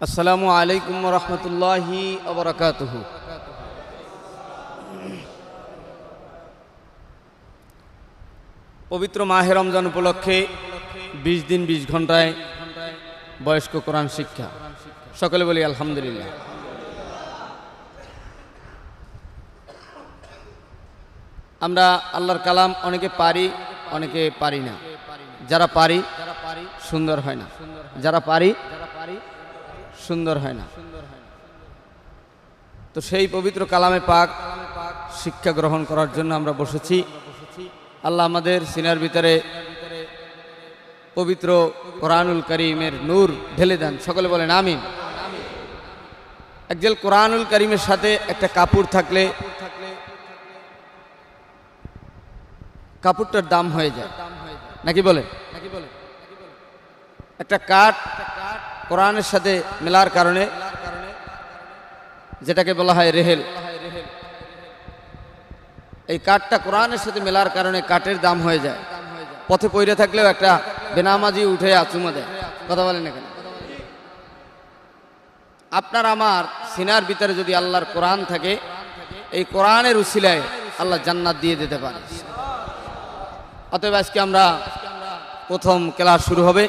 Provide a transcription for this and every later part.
আসসালামু আলাইকুম রহমতুল্লাহি আবরকাতুহ পবিত্র মাহে রমজান উপলক্ষে বিশ দিন বিশ ঘন্টায় বয়স্ক কোরআন শিক্ষা। সকলে বলি আলহামদুলিল্লাহ। আমরা আল্লাহর কালাম অনেকে পারি অনেকে পারি না। যারা পারি, সুন্দর হয় না। যারা পারি সুন্দর হয় না। তো সেই পবিত্র কালামে পাক শিক্ষা গ্রহণ করার জন্য আমরা বসেছি। আল্লাহ আমাদের সিনার ভিতরে পবিত্র কোরআনুল করিমের নূর ঢেলে দেন। সকলে বলেন আমিন। একজন কোরআনুল করিমের সাথে একটা কাপড় থাকলে কাপড়টার দাম হয়ে যায়। নাকি বলে নাকি বলে একটা কাঠ কোরআনের সাথে মেলার কারণে, যেটাকে বলা হয় রেহেল। এই কাঠটা কোরআনের সাথে মেলার কারণে কাঠের দাম হয়ে যায়। পথে পইরে থাকলেও একটা বেনামাজি উঠে আচুমা দেয়। কথা বলেন এখানে আপনার আমার সিনার ভিতরে যদি আল্লাহর কোরআন থাকে, এই কোরআনের উসিলায় আল্লাহ জান্নাত দিয়ে দিতে পারে। অতএব আজকে আমরা প্রথম ক্লাস শুরু হবে।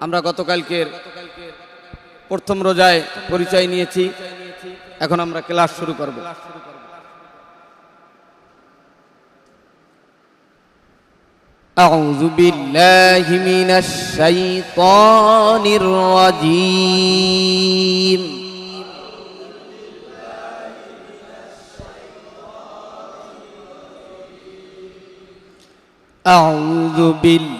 আমরা গতকালকের প্রথম রোজায় পরিচয় নিয়েছি এখন আমরা ক্লাস শুরু করব أعوذ بالله من الشيطان الرجيم أعوذ بالله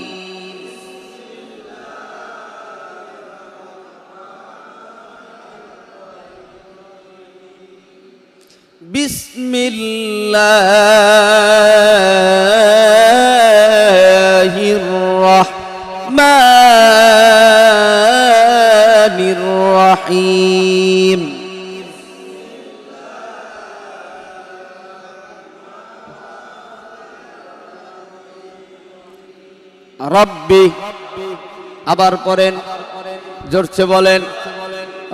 الله الرحمن الرحيم রব্বি আবার পড়েন জোরছে বলেন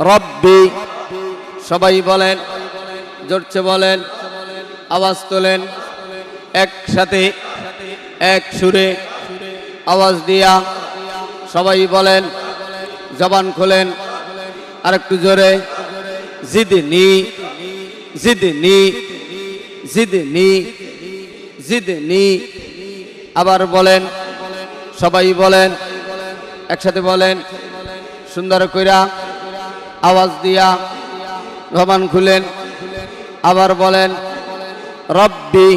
রব্বি সবাই বলেন জোরছে বলেন আওয়াজ তোলেন। একসাথে, এক সুরে আওয়াজ দিয়া সবাই বলেন, জবান খোলেন। আর একটু জোরে, জিদনি জিদনি জিদনি জিদনি। আবার বলেন, সবাই বলেন, একসাথে বলেন, সুন্দর কইরা আওয়াজ দিয়া জবান খুলেন। আবার বলেন রব্বি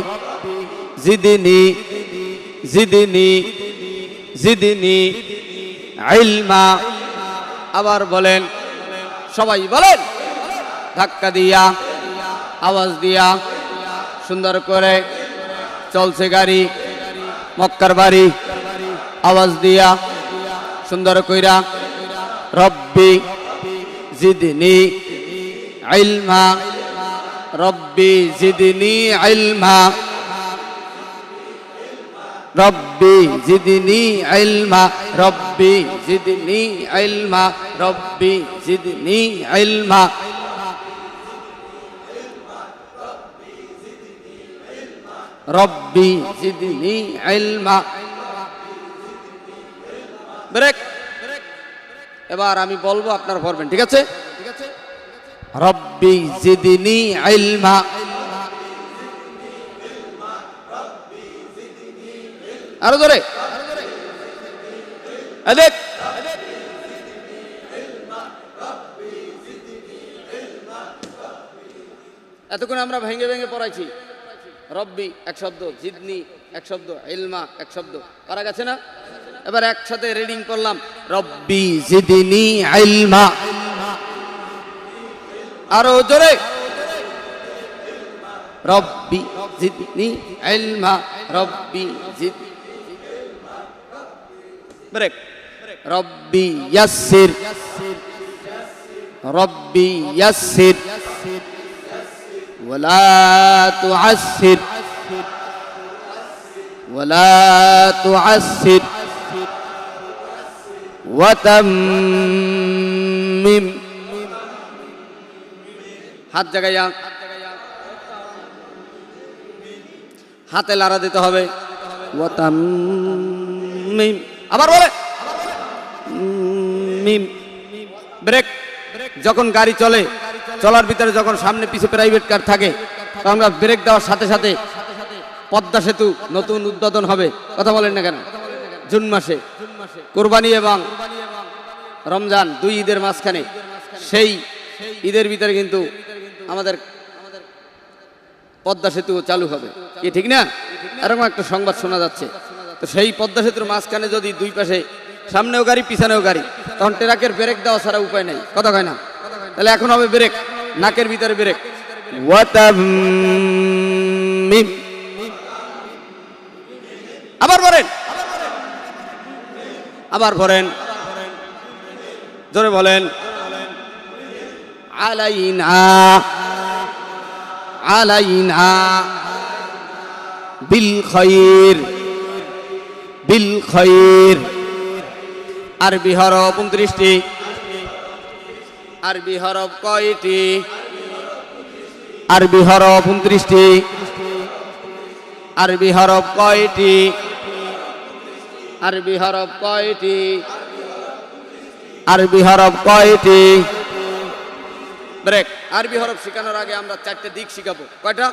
জিদিনি জিদিনি জিদিনি ইলমা। আবার বলেন, সবাই বলেন, ধাক্কা দিয়া, আওয়াজ দিয়া, সুন্দর করে চলছে গাড়ি, মক্কার বাড়ি, আওয়াজ দিয়া, সুন্দর কইরা, রব্বি জিদিনি ইলমা। রব্বি জিদিনি ইলমা। রব্বি জিদিনি ইলমা। রব্বি জিদিনি ইলমা। রব্বি জিদিনি ইলমা। রব্বি জিদিনি ইলমা। ব্রেক। এবার আমি বলব আপনার পড়বেন ঠিক আছে? রব্বি জিদিনি ইলমা। আরও ধরে এতক্ষণ আমরা ভেঙে ভেঙে পড়াইছি। রব্বি এক শব্দ, জিদনি এক শব্দ, ইলমা এক শব্দ। পারা গেছে না? এবার একসাথে রিডিং করলাম। রব্বি জিদিনি ইলমা। আরো জোরে রব্বি জিদনি ইলমা রব্বি জিদ ব্রেক রব্বি ইয়াসসির রব্বি ইয়াসসির ولا تعسر ولا تعسر وتمم হাত জাগাইয়া। হাতে লাড়া দিতে হবে। ওয়াতাম্মিম। আবার বলে। মিম। ব্রেক। যখন গাড়ি চলে, চলার ভিতরে যখন সামনে পিছে প্রাইভেট কার থাকে তখন আমরা ব্রেক দেওয়ার সাথে সাথে পদ্মা সেতু নতুন উদ্বোধন হবে। কথা বলেন না কেন? জুন মাসে। কোরবানি এবং রমজান দুই ঈদের মাঝখানে। সেই ঈদের ভিতরে কিন্তু আমাদের পদ্মা সেতু চালু হবে। কি ঠিক না? এরকম একটা সংবাদ শোনা যাচ্ছে। তো সেই পদ্মা সেতুর মাঝখানে যদি দুই পাশে, সামনেও গাড়ি, পিছনেও গাড়ি, তখন ট্রাকের ব্রেক দেওয়া ছাড়া উপায় নেই। কথা কয় না? তাহলে এখন হবে ব্রেক, নাকের ভিতরে ব্রেক। আবার বলেন। আবার বলেন। জোরে বলেন। আলাইনা। খৈর, বিল খৈর। আরবি হরফ উনত্রিশটি। আরবি হরফ কয়টি? আরবি হরফ উনত্রিশটি। আরবি হরফ কয়টি? আরবি হরফ কয়টি? আরবি হরফ কয়টি? ব্রেক আরবি হরফ শেখানোর আগে আমরা চারটে দিক শিখাবো। কয়টা?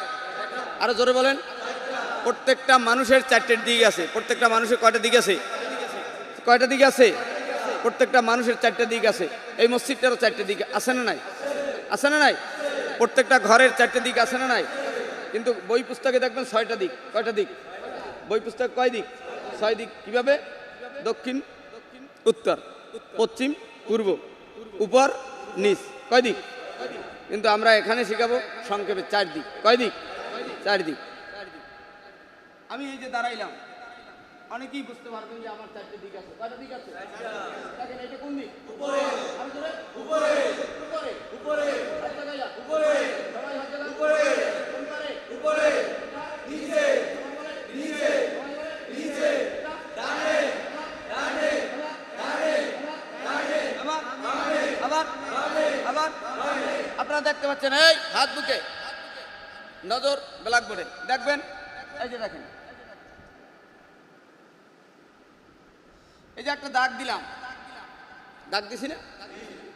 আরও জোরে বলেন। প্রত্যেকটা মানুষের চারটে দিক আছে। প্রত্যেকটা মানুষের কয়টা দিক আছে? কয়টা দিক আছে? প্রত্যেকটা মানুষের চারটে দিক আছে। এই মসজিদটারও চারটে দিক আছে না নাই? আছে না নাই? প্রত্যেকটা ঘরের চারটে দিক আছে না নাই? কিন্তু বই পুস্তকে দেখবেন ছয়টা দিক। কয়টা দিক? বই পুস্তক কয় দিক? ছয় দিক কীভাবে? দক্ষিণ, উত্তর, পশ্চিম, পূর্ব, উপর, নিচ। কয় দিক? কিন্তু আমরা এখানে শিখাবো সংক্ষেপে চার দিক। কয় দিক? চার দিক। আমি এই যে দাঁড়াইলাম অনেকেই বুঝতে পারবেন যে আমার চারটে দিক আছে। কয়টা দিক আছে? দেখেন এটা কোন দিক? উপরে। উপরে। উপরে। উপরে। হাত লাগাইয়া। সবাই হাত লাগান। কোন পারে? নিচে। নিচে। নিচে। ডানে। ডানে। আবার। আবার। আবার। আপনারা দেখতে পাচ্ছেন, এই হাত বুকে। নজর ব্ল্যাকবোর্ডে। দেখবেন? এই যে দেখেন। এই যে একটা দাগ দিলাম। দাগ দিছি না?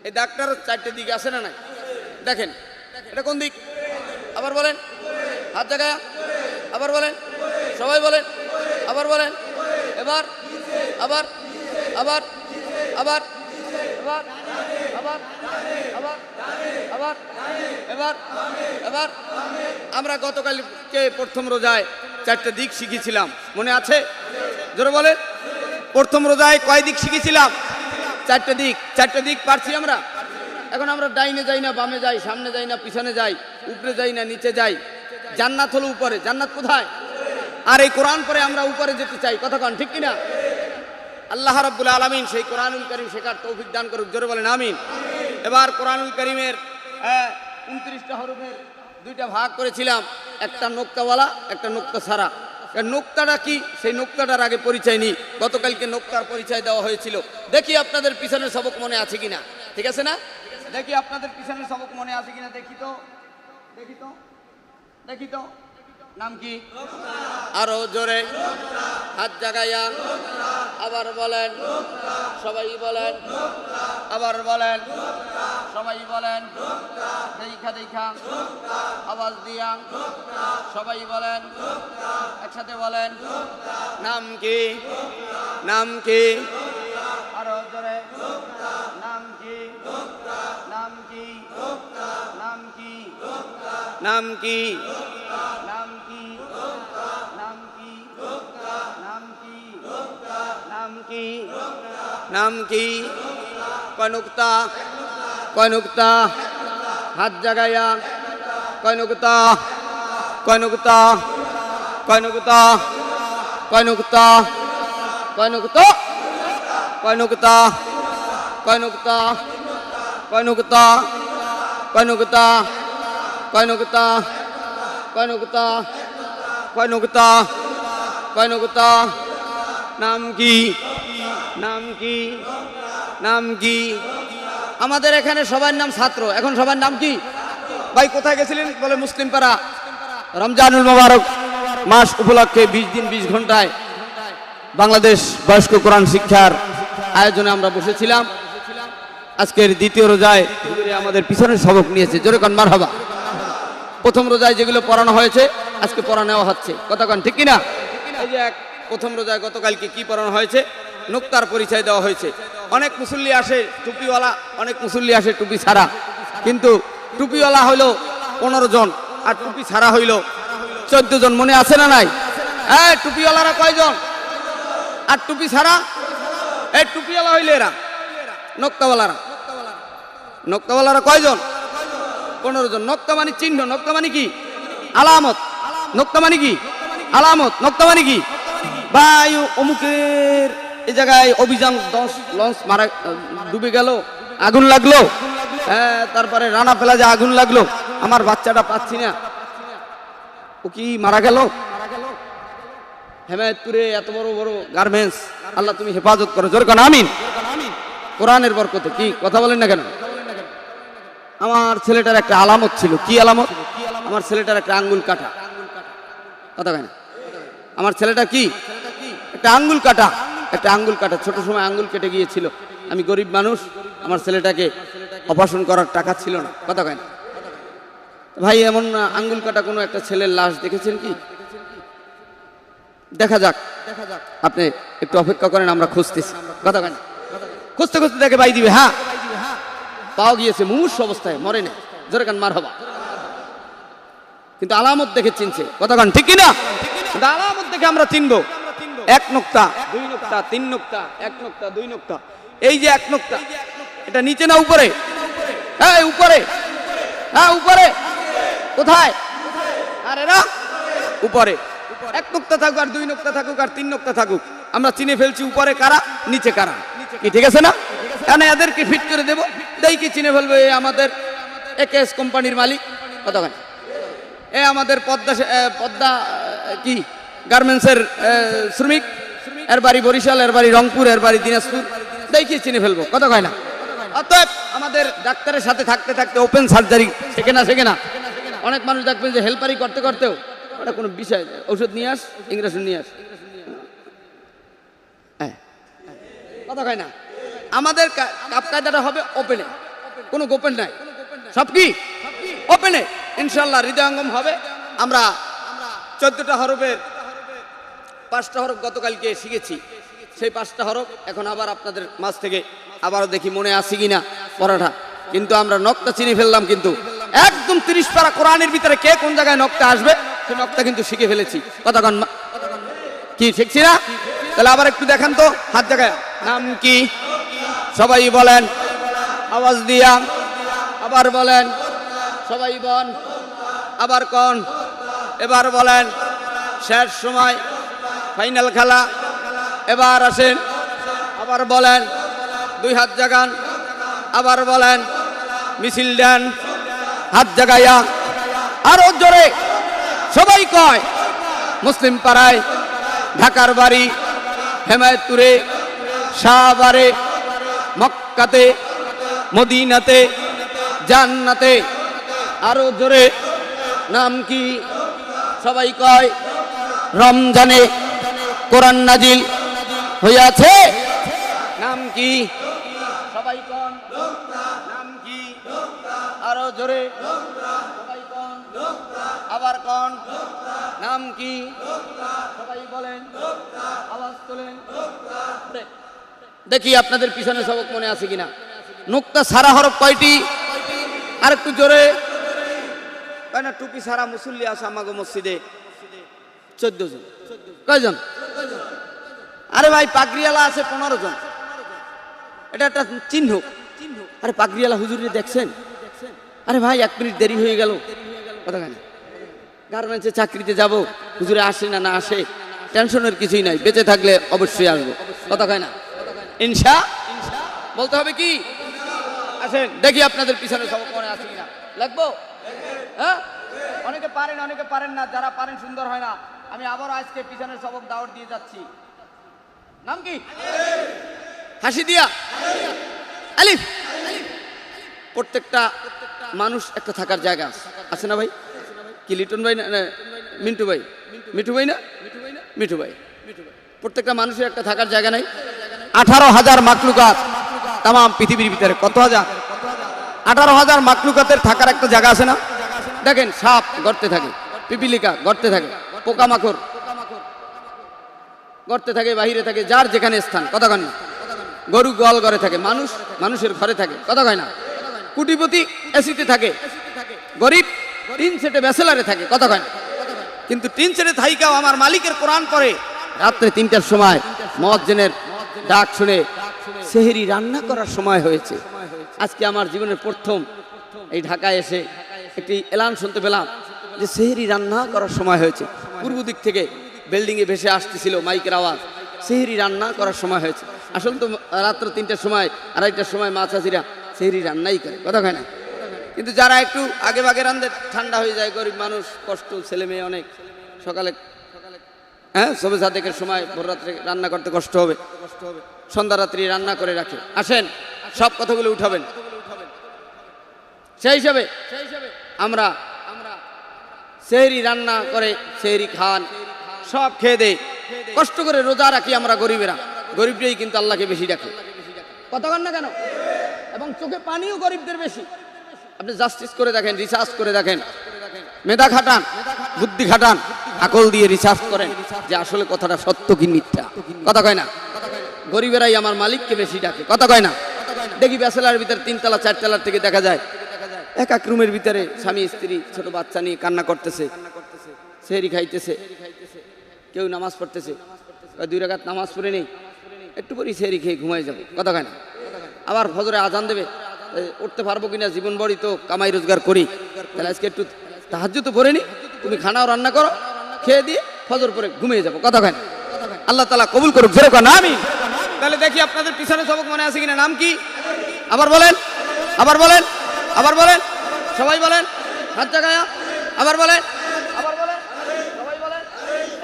এই দাগটার চারটে দিক আছে না নাই? দেখেন। এটা কোন দিক? আবার বলেন। হাত জায়গায় আবার বলেন। সবাই বলেন। আবার বলেন। এবার। আবার। আবার। আবার। এবার আবার। আবার। আবার। এবার এবার এবার আমরা গতকালকে প্রথম রোজায় চারটে দিক শিখেছিলাম। মনে আছে? জোরে বলে প্রথম রোজায় কয় দিক শিখেছিলাম? চারটে দিক। চারটে দিক পারছি আমরা? এখন আমরা ডাইনে যাই না, বামে যাই, সামনে যাই না, পিছনে যাই, উপরে যাই না, নিচে যাই। জান্নাত হলো উপরে। জান্নাত কোথায়? আর এই কোরআন পরে আমরা উপরে যেতে চাই। কথা কন, ঠিক কিনা? আল্লাহ রাব্বুল আলামিন সেই কোরআনুল করিম শেখার তৌফিক দান করুক। জোরে বলেন, আমিন। এবার কোরআনুল করিমের উনত্রিশটা হরফের দুইটা ভাগ করেছিলাম, একটা নোক্তাওয়ালা, একটা নোক্তা ছাড়া নোক্তাটা কি? সেই নোক্তাটার আগে পরিচয় নিই। গতকালকে নোক্তার পরিচয় দেওয়া হয়েছিল। দেখি আপনাদের পিছনের সবক মনে আছে কিনা। ঠিক আছে না? দেখি আপনাদের পিছনের সবক মনে আছে কিনা। দেখি তো। দেখি তো। দেখি তো। নাম কি? আরও জোরে। হাত জাগাইয়া। আবার বলেন। সবাই বলেন। আবার বলেন। সবাই বলেন। দেখা দেখা। আওয়াজ দিয়া। সবাই বলেন। একসাথে বলেন। নাম কি? নাম কি? আরও জোরে। নাম কি? নাম কি? নাম কি? নাম কি? নাম কি কয় নুক্তা কয় নুক্তা হাত জাগাইয়া কয় নকুতা কয় নকুতা কয় নকুতা কয় নকুতা কয় নকুতা কয় নকুতা কয় নাম কি? নাম কি? আমাদের এখানে সবার নাম ছাত্র। এখন সবার নাম কি? ভাই, কোথায় গেছিলেন? বলে মুসলিম পাড়া রমজানুল মোবারক মাস উপলক্ষে বিশ দিন, বিশ ঘন্টায় বাংলাদেশ বয়স্ক কোরআন শিক্ষার আয়োজনে আমরা বসেছিলাম। আজকের দ্বিতীয় রোজায় আমাদের পিছনে সবক নিয়েছে। জোরে কন মার হবা প্রথম রোজায় যেগুলো পড়ানো হয়েছে, আজকে পড়া নেওয়া হচ্ছে। কতক্ষণ ঠিক কিনা? এই যে এক প্রথম রোজায় গতকালকে কি পড়ানো হয়েছে? নোক্তার পরিচয় দেওয়া হয়েছে। অনেক মুসল্লি আসে, টুপিওয়ালা, অনেক মুসল্লি আসে টুপি ছাড়া। কিন্তু টুপিওয়ালা হইল পনেরো জন, আর টুপি ছাড়া হইল চোদ্দ জন। মনে আছে না নাই? হ্যাঁ টুপিওয়ালারা কয়জন? আর টুপি ছাড়া? এই টুপিওয়ালা হইলে এরা, নক্তাওয়ালারা। নক্তাওয়ালারা কয়জন? পনেরো জন। নক্তা মানে চিহ্ন, নক্তা মানে কি? আলামত। নক্তা মানে কি? আলামত। নক্তা মানে কি? ভাই অমুকের এই জায়গায় অভিযান লঞ্চ মারা, ডুবে গেল, আগুন লাগল। হ্যাঁ তারপরে রানা যে আগুন লাগল। আমার বাচ্চাটা পাচ্ছি না। ও কি মারা গেল? হেমায়তপুরে এত বড় বড় গার্মেন্টস আল্লাহ তুমি হেফাজত করো। জোর কেন, আমিন। কোরআনের বরকতে, কি কথা বলেন না কেন? আমার ছেলেটার একটা আলামত ছিল। কি আলামত? আমার ছেলেটার একটা আঙ্গুল কাটা। কথা কেন আমার ছেলেটা কি? একটা আঙ্গুল কাটা। একটা আঙ্গুল কাটা, ছোট সময় আঙ্গুল কেটে গিয়েছিল। আমি গরিব মানুষ, আমার ছেলেটাকে অপারেশন করার টাকা ছিল না। কথা কেন ভাই, এমন আঙ্গুল কাটা কোনো একটা ছেলের লাশ দেখেছেন কি? দেখা যাক। দেখা যাক আপনি একটু অপেক্ষা করেন, আমরা খুঁজতেছি। কথা কেন খুঁজতে খুঁজতে দেখে ভাই দিবে হ্যাঁ? পাওয়া গিয়েছে, মুমূর্ষ অবস্থায়, মরে না। জোরে কান মার হবা। কিন্তু আলামত দেখে চিনছে। কতক্ষণ ঠিক কিনা? আলামত দেখে আমরা চিনবো। এক নোক্তা, দুই নোক্তা, তিন নোক্তা, এক নোক্তা, দুই নোক্তা। এই যে এক নোক্তা, এটা নিচে না উপরে? হ্যাঁ উপরে। হ্যাঁ উপরে। কোথায়? আরে না, উপরে। এক নোক্তা থাকুক আর দুই নোক্তা থাকুক আর তিন নোক্তা থাকুক। আমরা চিনে ফেলছি উপরে কারা, নিচে কারা। কি, ঠিক আছে না? কেন এদেরকে ফিট করে দেবো। কি চিনে ফেলবে? আমাদের একেএস কোম্পানির মালিক। কতক্ষণ এ আমাদের পদ্মা পদ্মা কি? গার্মেন্টসের শ্রমিক, এর বাড়ি বরিশাল, এর বাড়ি রংপুর, এর বাড়ি দিনাজপুর। দেখি চিনে ফেলব কত কয় না? অতএব আমাদের ডাক্তারের সাথে থাকতে থাকতে ওপেন সার্জারি শেখে না শেখে না। অনেক মানুষ দেখবেন যে হেল্পারি করতে করতেও ওটা কোনো বিষয়। ওষুধ নিয়ে আস ইংরেজি নিয়ে আস। হ্যাঁ কথা কয় না? আমাদের কাপ কায়দাটা হবে ওপেনে কোনো গোপন নাই। সব কি? ওপেনে ইনশাল্লাহ হৃদয়ঙ্গম হবে। আমরা চোদ্দটা হরফের পাঁচটা হরফ গতকালকে শিখেছি। সেই পাঁচটা হরফ এখন আবার আপনাদের মাঝ থেকে আবারও দেখি মনে আসি কিনা পড়াটা কিন্তু আমরা নকটা চিনি ফেললাম কিন্তু। একদম তিরিশ পারা কোরআনের ভিতরে কে কোন জায়গায় নকটা আসবে, সে নকটা কিন্তু শিখে ফেলেছি। কতক্ষণ কি শিখছি না? তাহলে আবার একটু দেখান তো, হাত জায়গায় নাম কি? সবাই বলেন। আওয়াজ দিয়া। আবার বলেন। সবাই বল। আবার কন। এবার বলেন। শেষ সময়। ফাইনাল খেলা। এবার আসেন, আবার বলেন, দুই হাত জাগান, আবার বলেন, মিছিল দেন, হাত জাগাইয়া। আরও জোরে, সবাই কয়, মুসলিম পাড়ায়, ঢাকার বাড়ি, হেমায়তপুরে, শাহবারে, মক্কাতে, মদিনাতে, জান্নাতে। আরও জোরে, নাম কি? সবাই কয়, রমজানে। কোরআন নাজিল হইয়াছে? নাম কি? সবাই কন? নাম কি? আরও জোরে। সবাই কন? আবার কন? নাম কি? সবাই বলেন। আওয়াজ তোলেন। দেখি আপনাদের পিছনে সবক মনে আছে কিনা। নুক্তা সারা হরফ কয়টি? আর একটু জোরে। কয় না, টুপি সারা মুসল্লি আছে আমাগো মসজিদে। চোদ্দ জন। কয়জন? আরে ভাই পাগড়িয়ালা আছে পনেরো জন। এটা একটা চিহ্ন। আরে পাগড়িয়ালা হুজুরি দেখছেন? আরে ভাই, এক মিনিট দেরি হয়ে গেল। গার্মেন্টসে চাকরিতে যাব। হুজুরে আসে না না আসে, টেনশনের কিছুই নাই। বেঁচে থাকলে অবশ্যই আসব। কথা কয় না ইনশা, বলতে হবে কি? আসেন, দেখি আপনাদের পিছনে সব মনে আছে কিনা। লাগবো? হ্যাঁ? অনেকে পারেন অনেকে পারেন না। যারা পারেন সুন্দর হয় না। আমি আবার আজকে পিছনের সবক দাওয়াত দিয়ে যাচ্ছি। নাম কি? হাসি দিয়া। আলিফ। প্রত্যেকটা মানুষ একটা থাকার জায়গা আছে। না ভাই? কি, লিটন ভাই না মিন্টু ভাই? মিঠু ভাই না? মিঠু ভাই। প্রত্যেকটা মানুষের একটা থাকার জায়গা নাই। আঠারো হাজার মাকলুকাত তাম পৃথিবীর ভিতরে। কত হাজার? আঠারো হাজার মাকলুকাতের থাকার একটা জায়গা আছে না? দেখেন, সাপ গর্তে থাকে, পিপিলিকা গর্তে থাকে। পোকামাকড়। গর্তে থাকে, বাহিরে থাকে, যার যেখানে স্থান, কথা কন না। গরু গোয়াল ঘরে থাকে, মানুষ মানুষের ঘরে থাকে, কথা কয় না। কুটিপতি এসিতে থাকে, গরিব টিন সেটে ব্যাচেলারে থাকে, কথা কয় না। কিন্তু টিন সেটে থাইকাও আমার মালিকের কোরআন পরে রাত্রে তিনটার সময় মজ্জেনের ডাক শুনে সেহেরি রান্না করার সময় হয়েছে। আজকে আমার জীবনের প্রথম এই ঢাকায় এসে একটি এলান শুনতে পেলাম। যে সেহেরি রান্না করার সময় হয়েছে। পূর্ব দিক থেকে বিল্ডিংয়ে ভেসে আসতেছিল মাইকের আওয়াজ। সেহেরি রান্না করার সময় হয়েছে। আসলে তো, রাত্র তিনটার সময়, আড়াইটার সময় মাছ চাষিরা সেহেরি রান্নাই করে। কথা হয় না? কিন্তু যারা একটু আগে ভাগে রান্ধে ঠান্ডা হয়ে যায়, গরিব মানুষ, কষ্ট, ছেলে মেয়ে অনেক। সকালে হ্যাঁ সবে সাদেকের সময় ভোর রাত্রে রান্না করতে কষ্ট হবে। কষ্ট সন্ধ্যা রাত্রি রান্না করে রাখে। আসেন, সব কথাগুলো উঠাবেন। সেই হিসাবে আমরা সেহরি রান্না করে, সেহরি খান, সব খেয়ে দেয়। কষ্ট করে রোজা রাখি আমরা গরিবেরা। গরিবরাই কিন্তু আল্লাহকে বেশি ডাকে। কথা কন না কেন? এবং চোখে পানিও গরিবদের বেশি। আপনি জাস্টিস করে দেখেন রিসার্চ করে দেখেন। মেধা খাটান, বুদ্ধি খাটান, আকল দিয়ে রিসার্চ করেন যে আসলে কথাটা সত্য কি মিথ্যা। কথা কয় না? গরিবেরাই আমার মালিককে বেশি ডাকে। কথা কয় না? দেখি ব্যাচেলার ভিতরে তিনতলা, চারতলার থেকে দেখা যায় এক এক রুমের ভিতরে স্বামী, স্ত্রী, ছোট বাচ্চা নিয়ে কান্না করতেছে। সেহরি খাইতেছে। কেউ নামাজ পড়তেছে। দুই রাকাত নামাজ পড়ে নেই। একটু পরেই সেহরি খেয়ে ঘুমাই যাবে। কথা কয় না? আবার ফজরে আজান দেবে। উঠতে পারব কিনা? জীবন বড়ি তো, কামাই রোজগার করি। তাহলে আজকে একটু তাহাজ্জু তো পড়ে নি। তুমি খানাও রান্না করো, খেয়ে দিয়ে ফজর পরে ঘুমিয়ে যাব। কথা কয় না? আল্লাহ তালা কবুল করুক। না আমি তাহলে দেখি আপনাদের পিছনে সবক মনে আছে কিনা? নাম কি? আবার বলেন। আবার বলেন। আবার বলেন সবাই বলেন হাত জায়গায় আবার বলেন আবার বলেন সবাই বলেন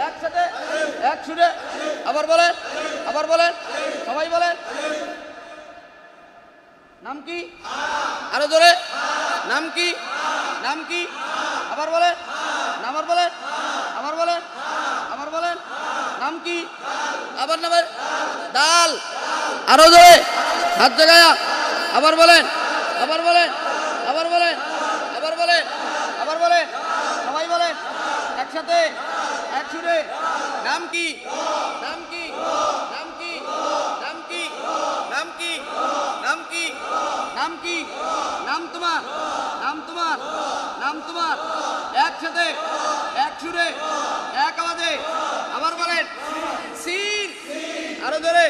একসাথে এক সুরে আবার বলেন আবার বলেন সবাই বলেন নাম কি আরও জোরে নাম কি নাম কি আবার বলেন আবার বলেন আবার বলেন আবার বলেন নাম কি আবার নামের ডাল আরও জোরে হাত জায়গায় আবার বলেন আবার বলেন আবার বলেন আবার বলেন আবার বলেন, সবাই বলেন, একসাথে এক সুরে নাম কি? নাম কি? নাম কি? নাম কি? নাম কি? নাম কি? নাম কি? নাম তোমার নাম তোমার নাম তোমার, একসাথে এক সুরে এক আওয়াজে আবার বলেন সিন আরও ধরে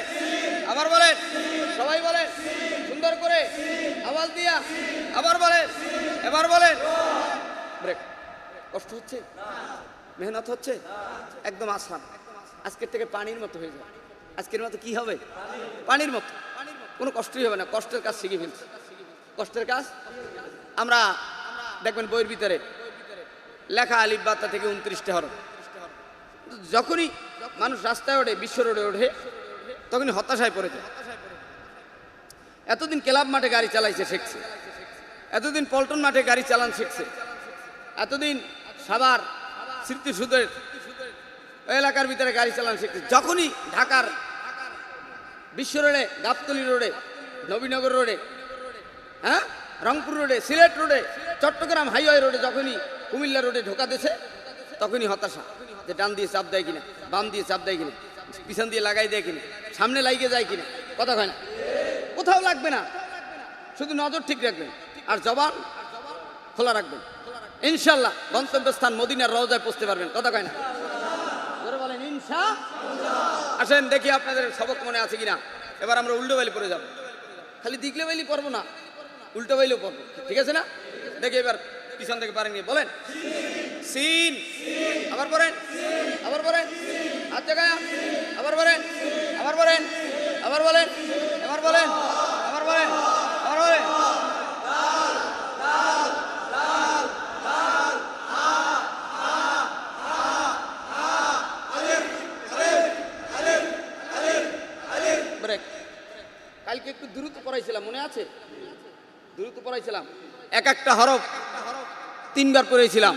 আবার বলেন, সবাই বলেন। আওয়াজ দিয়া। আবার বলেন, এবার ব্রেক কষ্ট হচ্ছে? মেহনত হচ্ছে? একদম আসান। আজকের থেকে পানির মতো হয়ে যাবে আজকের মতো কি হবে? পানির মতো। কোনো কষ্টই হবে না। কষ্টের কাজ শিখে ফেলছে। কষ্টের কাজ? আমরা দেখবেন বইয়ের ভিতরে লেখা আলিফ বার্তা থেকে উনত্রিশটা হরফ। যখনই মানুষ রাস্তায় ওঠে, বিশ্ব রোডে ওঠে, তখনই হতাশায় পড়ে যায়। এতদিন ক্লাব মাঠে গাড়ি চালাইছে শিখছে। এতদিন পল্টন মাঠে গাড়ি চালান শিখছে। এতদিন সাবার স্মৃতিসুদের এলাকার ভিতরে গাড়ি চালান শিখছে। যখনই ঢাকার বিশ্ব রোডে, গাবতলি রোডে, নবীনগর রোডে হ্যাঁ? রংপুর রোডে, সিলেট রোডে, চট্টগ্রাম হাইওয়ে রোডে যখনই কুমিল্লা রোডে ঢোকা দিছে তখনই হতাশা যে ডান দিয়ে চাপ দেয় কিনা, বাম দিয়ে চাপ দেয় কিনা, পিছন দিয়ে লাগাই দেয় কিনা, সামনে লাগিয়ে যায় কিনা, কথা হয় না। কোথাও লাগবে না। শুধু নজর ঠিক রাখবেন আর জবান খোলা রাখবেন। ইনশাল্লাহ গন্তব্যস্থান মদিনার রওজায় পৌঁছতে পারবেন। কথা কয় না? বলেন, ইনশা আসেন, দেখি আপনাদের সবক মনে আছে কিনা। এবার আমরা উল্টো বাইলি পড়ে যাব। খালি দিকলে বাইলি পড়ব না, উল্টো বাইলেও পড়ব। ঠিক আছে না? দেখি এবার পিছন থেকে পারেন বলেন। সিন। আবার পড়েন। আবার পড়েন। হাত জায়গায় আবার বলেন আবার বলেন আবার বলেন আবার বলেন আবার বলেন আবার বলেন ব্রেক কালকে একটু দ্রুত পড়াইছিলাম মনে আছে দ্রুত পড়াইছিলাম এক একটা হরফ তিনবার পড়েছিলাম।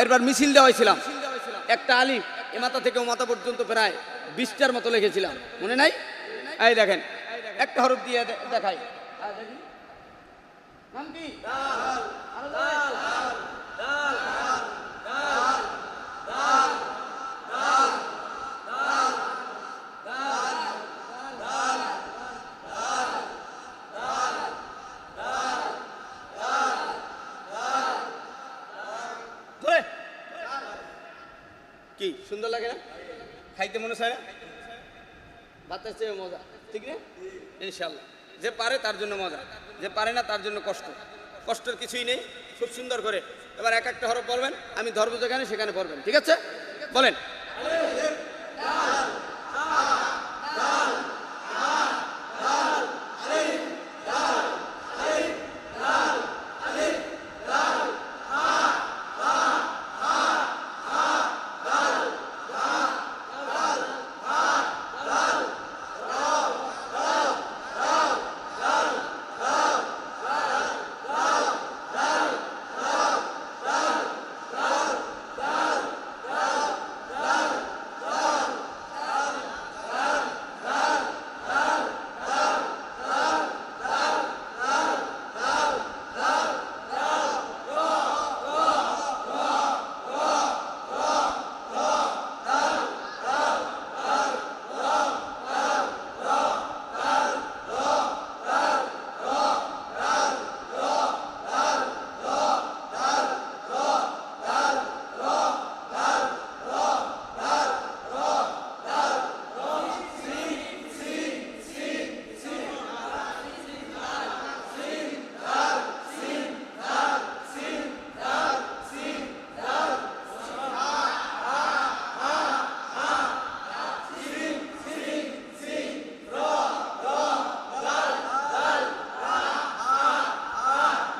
এরবার মিছিল দেওয়াইছিলাম। একটা আলিফ এ মাথা থেকে ও মাথা পর্যন্ত প্রায় বিশটার মতো লিখেছিলাম। মনে নাই? এই দেখেন, একটা হরফ দিয়ে দেখাই। দেখি। নাম কি আরও জোরে। ধরে কি? সুন্দর লাগে না? খাইতে মনে হয় না? ভাতের চেয়ে মজা, ঠিক না? ইনশাল্লাহ যে পারে তার জন্য মজা, যে পারে না তার জন্য কষ্ট। কষ্টের কিছুই নেই, খুব সুন্দর করে। এবার এক একটা হরফ বলবেন, আমি ধর্ম যেখানে সেখানে পড়বেন ঠিক আছে? বলেন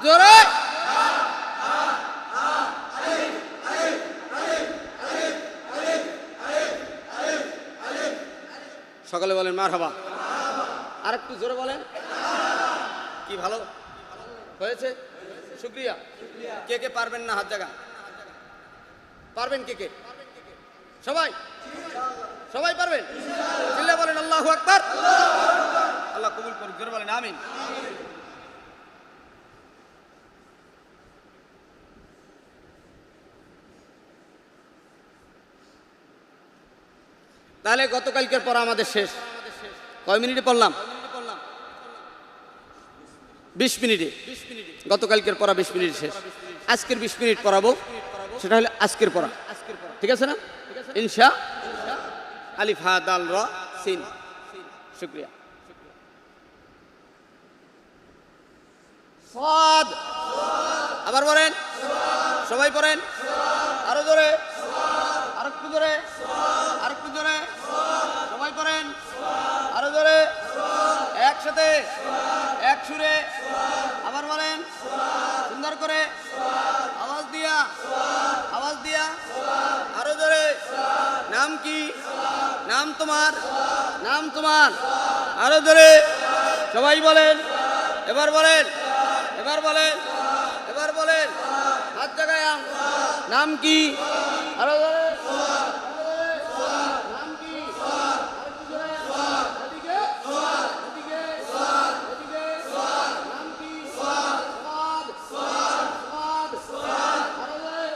জোরে সকালে বলেন মার হবা আর একটু জোরে বলেন। কি ভালো? হয়েছে? শুক্রিয়া। কে কে পারবেন না হাত জায়গা পারবেন কে কে? সবাই? সবাই পারবেন? বলেন, আল্লাহ আকবার। আল্লাহ কবুল করুক, জোরে বলেন, আমিন। তাহলে গতকালকের পর আমাদের শেষ। কয় মিনিটে পড়লাম? বিশ মিনিটে। গতকালকের পড়া বিশ মিনিট শেষ। আজকের বিশ মিনিট পড়াবো। সেটা হলো আজকের পড়া। ঠিক আছে না? ইনশা আলিফ দাল, র, সিন। শুক্রিয়া। সাদ। আবার বলেন সবাই পড়েন? আরও জোরে? আর একটু জোরে? আর একটু জোরে? একসাথে এক সুরে আবার বলেন, সুন্দর করে আওয়াজ দিয়া আওয়াজ দিয়া, আরও জোরে, নাম কি? নাম তোমার নাম তোমার, আরও জোরে, সবাই বলেন, এবার বলেন এবার বলেন এবার বলেন, হাত জায়গায় নাম কি? আরও জোরে নাম কি আরেকটু জোরে। এদিকে, এদিকে, এদিকে। নাম কি? সাদ, সাদ, আরও জোরে।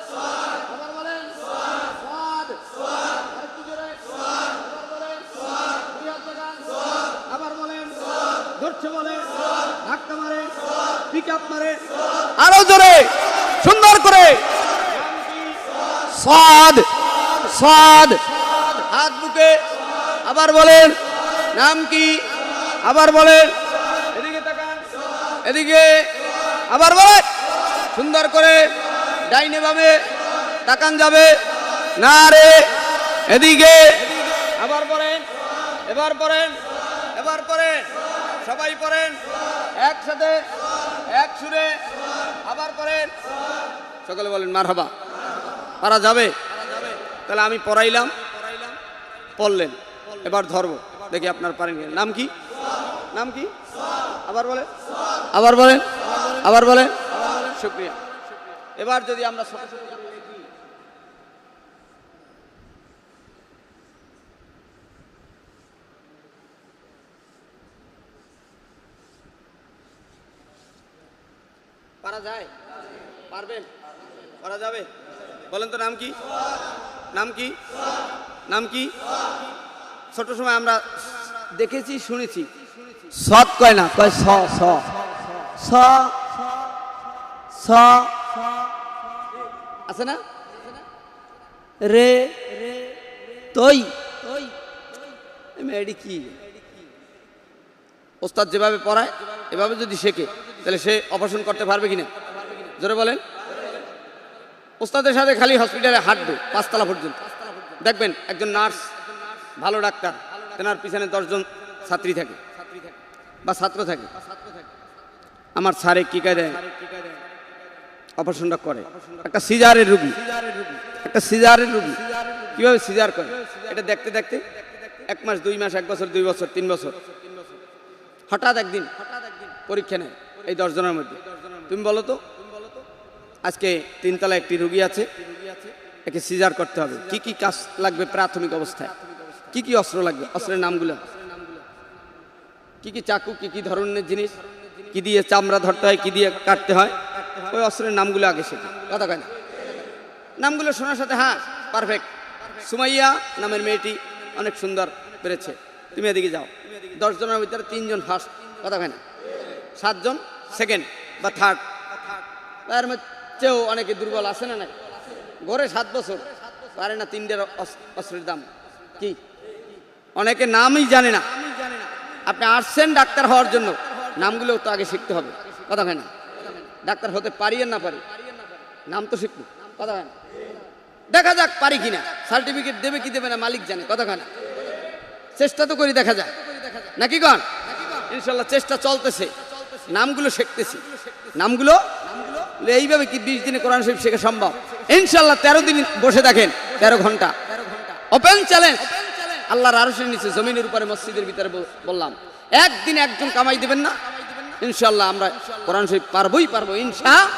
আবার বলেন। সাদ, আরেকটু জোরে। আবার বলেন। দুই হাত দেখান। আবার বলেন ধরছে বলে ধাক্কা মারে পিক আপ মারে আরও জোরে সুন্দর করে সাদ সাদ। হাত বুকে আবার বলেন, নাম কি? আবার বলেন। এদিকে তাকান। এদিকে আবার বলেন। সুন্দর করে ডাইনে বামে তাকান যাবে। না রে, এদিকে। আবার পড়েন এবার পড়েন এবার পড়েন সবাই পড়েন একসাথে, এক সুরে আবার পড়েন সকলে বলেন মার হাবা পারা যাবে? তাহলে আমি পড়াইলাম, পড়লেন, এবার ধরবো। দেখি আপনার পারেন নাম কি? নাম কি? আবার বলে আবার বলেন। আবার বলেন। শুক্রিয়া। এবার যদি আমরা পারা যায়? পারবেন? পারা যাবে? বলেন তো নাম কি? নাম কি? নাম কি? ছোট সময় আমরা দেখেছি, শুনেছি। সৎ কয় না? কয় স স। স স, আছে না? রে রে তই এডি কি? ওস্তাদ যেভাবে পড়ায়, এভাবে যদি শেখে, তাহলে সে অপারেশন করতে পারবে কিনা জোরে বলেন। ওস্তাদের সাথে খালি হসপিটালে হাঁটবে, পাঁচতলা পর্যন্ত। দেখবেন একজন নার্স, ভালো ডাক্তার, তেনার পিছনে দশজন ছাত্রী থাকে বা ছাত্র থাকে। আমার স্যারে কি দেয়? অপারেশনটা করে। একটা সিজারের রুগী। একটা সিজারের রুগী। কীভাবে সিজার করে? এটা দেখতে দেখতে এক মাস, দুই মাস, এক বছর, দুই বছর, তিন বছর। হঠাৎ একদিন একদিন পরীক্ষা নেয় এই দশজনের মধ্যে। তুমি বলো তো আজকে তিনতলা একটি রুগী আছে, একে সিজার করতে হবে। কি কি কাজ লাগবে প্রাথমিক অবস্থায়? কি কি অস্ত্র লাগবে? অস্ত্রের নামগুলো। কি কি চাকু, কি কি ধরনের জিনিস? কি দিয়ে চামড়া ধরতে হয়, কি দিয়ে কাটতে হয়? ওই অস্ত্রের নামগুলো আগে শেখে। কথা কয় না? নামগুলো শোনার সাথে হ্যাঁ পারফেক্ট সুমাইয়া নামের মেয়েটি অনেক সুন্দর পেরেছে। তুমি এদিকে যাও। দশ জনের ভিতরে তিনজন ফার্স্ট কথা কয় না? সাতজন সেকেন্ড বা থার্ড এর চেয়েও অনেকে দুর্বল আছে না নাই? ঘরে সাত বছর, পারে না তিনটের অস- অস্ত্রের দাম। কি? অনেকে নামই জানে না। আপনি আসছেন ডাক্তার হওয়ার জন্য, নামগুলো তো আগে শিখতে হবে। কথা হয় না? ডাক্তার হতে পারি আর না পারি? নাম তো শিখব। কথা হয় না? দেখা যাক পারি কিনা। সার্টিফিকেট দেবে কি দেবে না, মালিক জানে। কথা হয় না? চেষ্টা তো করি দেখা যায় নাকি কন? ইনশাল্লাহ চেষ্টা চলতেছে। নামগুলো শিখতেছি। নামগুলো এইভাবে কি বিশ দিনে কোরআন শরীফ শেখা সম্ভব? ইনশাল্লাহ তেরো দিন বসে থাকেন, তেরো ঘণ্টা। ওপেন চ্যালেঞ্জ আল্লাহর আরশের নিচে, জমিনের উপরে, মসজিদের ভিতরে বল- বললাম। একদিন একজন কামাই দেবেন না? ইনশাল্লাহ আমরা কোরআন শরীফ পারবই, পারব। ইনশা